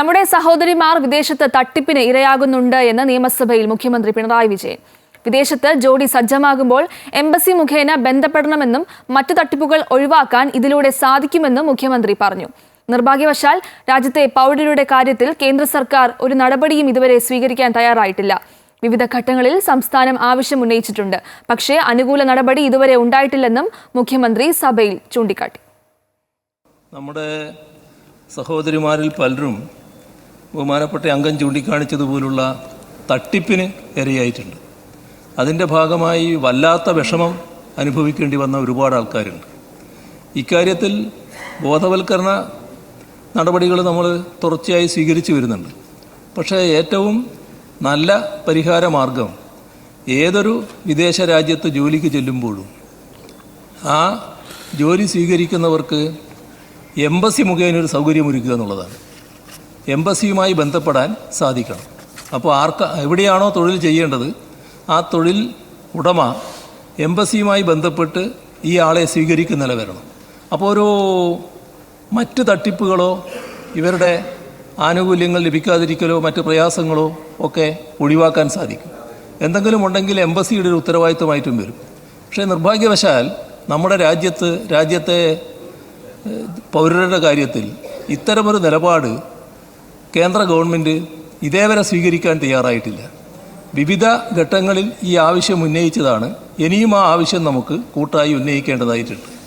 നമ്മുടെ സഹോദരിമാർ വിദേശത്ത് തട്ടിപ്പിന് ഇരയാകുന്നുണ്ട് എന്ന് നിയമസഭയിൽ മുഖ്യമന്ത്രി പിണറായി വിജയൻ. വിദേശത്ത് ജോഡി സജ്ജമാകുമ്പോൾ എംബസി മുഖേന ബന്ധപ്പെടണമെന്നും മറ്റു തട്ടിപ്പുകൾ ഒഴിവാക്കാൻ ഇതിലൂടെ സാധിക്കുമെന്നും മുഖ്യമന്ത്രി പറഞ്ഞു. നിർഭാഗ്യവശാൽ രാജ്യത്തെ പൗരരുടെ കാര്യത്തിൽ കേന്ദ്ര സർക്കാർ ഒരു നടപടിയും ഇതുവരെ സ്വീകരിക്കാൻ തയ്യാറായിട്ടില്ല. വിവിധ ഘട്ടങ്ങളിൽ സംസ്ഥാനം ആവശ്യം ഉന്നയിച്ചിട്ടുണ്ട് പക്ഷേ അനുകൂല നടപടി ഇതുവരെ ഉണ്ടായിട്ടില്ലെന്നും മുഖ്യമന്ത്രി സഭയിൽ ചൂണ്ടിക്കാട്ടി. നമ്മുടെ സഹോദരിമാരിൽ പലരും ബഹുമാനപ്പെട്ട അംഗം ചൂണ്ടിക്കാണിച്ചതുപോലുള്ള തട്ടിപ്പിന് ഇരയായിട്ടുണ്ട്. അതിന്റെ ഭാഗമായി വല്ലാത്ത വിഷമം അനുഭവിക്കേണ്ടി വന്ന ഒരുപാട് ആൾക്കാരുണ്ട്. ഇക്കാര്യത്തിൽ ബോധവൽക്കരണ നടപടികൾ നമ്മൾ തുടർച്ചയായി സ്വീകരിച്ചു വരുന്നുണ്ട്. പക്ഷേ ഏറ്റവും നല്ല പരിഹാര മാർഗം ഏതൊരു വിദേശ രാജ്യത്ത് ജോലിക്ക് ചെല്ലുമ്പോഴും ആ ജോലി സ്വീകരിക്കുന്നവർക്ക് എംബസി മുഖേന ഒരു സൗകര്യമൊരുക്കുക എന്നുള്ളതാണ്. എംബസിയുമായി ബന്ധപ്പെടാൻ സാധിക്കണം. അപ്പോൾ ആർക്ക് എവിടെയാണോ തൊഴിൽ ചെയ്യേണ്ടത് ആ തൊഴിൽ ഉടമ എംബസിയുമായി ബന്ധപ്പെട്ട് ഈ ആളെ സ്വീകരിക്കുന്ന നില വരണം. അപ്പോൾ ഒരു മറ്റ് തട്ടിപ്പുകളോ ഇവരുടെ ആനുകൂല്യങ്ങൾ ലഭിക്കാതിരിക്കലോ മറ്റ് പ്രയാസങ്ങളോ ഒക്കെ ഒഴിവാക്കാൻ സാധിക്കും. എന്തെങ്കിലും ഉണ്ടെങ്കിൽ എംബസിയുടെ ഒരു ഉത്തരവാദിത്വമായിട്ടും വരും. പക്ഷേ നിർഭാഗ്യവശാൽ നമ്മുടെ രാജ്യത്ത് രാജ്യത്തെ പൗരരുടെ കാര്യത്തിൽ ഇത്തരമൊരു നിലപാട് കേന്ദ്ര ഗവൺമെന്റ് ഇതേവരെ സ്വീകരിക്കാൻ തയ്യാറായിട്ടില്ല. വിവിധ ഘട്ടങ്ങളിൽ ഈ ആവശ്യം ഉന്നയിച്ചതാണ്. ഇനിയും ആ ആവശ്യം നമുക്ക് കൂട്ടായി ഉന്നയിക്കേണ്ടതായിട്ടുണ്ട്.